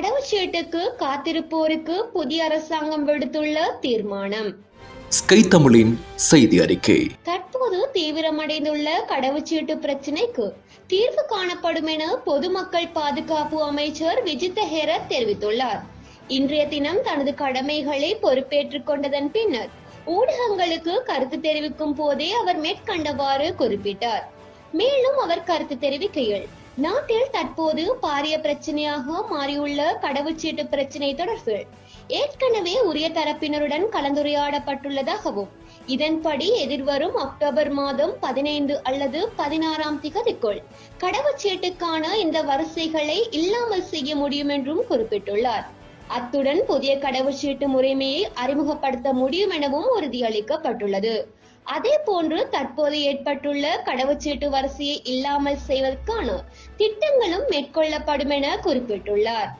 கடவுச்சீட்டுக்கு காத்திருப்போருக்கு புதிய அரசாங்கம் விடுத்துள்ள தீர்மானம். ஸ்கை தமிழின் செய்தி அறிக்கை. தற்போது தீவிரமடைந்துள்ள கடவுச்சீட்டு பிரச்சினைக்கு தீர்வு காணப்படும் என பொதுமக்கள் பாதுகாப்பு அமைச்சர் விஜித்த ஹெரத் தெரிவித்துள்ளார். இன்றைய தினம் தனது கடமைகளை பொறுப்பேற்றுக் கொண்டதன் பின்னர் ஊடகங்களுக்கு கருத்து தெரிவிக்கும் போதே அவர் மேற்கண்டவாறு குறிப்பிட்டார். மேலும் அவர் கருத்து தெரிவிக்கையில் நாட்டில் தற்போது பாரிய பிரச்சனையாக மாறியுள்ள கடவுச்சீட்டு பிரச்சினை தொடர்பில் ஏற்கனவே உரிய தரப்பினருடன் கலந்துரையாடப்பட்டுள்ளதாகவும் இதன்படி எதிர்வரும் அக்டோபர் மாதம் பதினைந்து அல்லது பதினாறாம் திகதிக்குள் கடவுச்சீட்டுக்கான இந்த வரிசைகளை இல்லாமல் செய்ய முடியும் என்றும் குறிப்பிட்டுள்ளார். அத்துடன் புதிய கடவுச்சீட்டு முறைமையை அறிமுகப்படுத்த முடியும் எனவும் உறுதியளிக்கப்பட்டுள்ளது. அதே போன்று தற்போது ஏற்பட்டுள்ள கடவுச்சீட்டு வரிசையை இல்லாமல் செய்வதற்கான திட்டங்களும் மேற்கொள்ளப்படும் என குறிப்பிட்டுள்ளார்.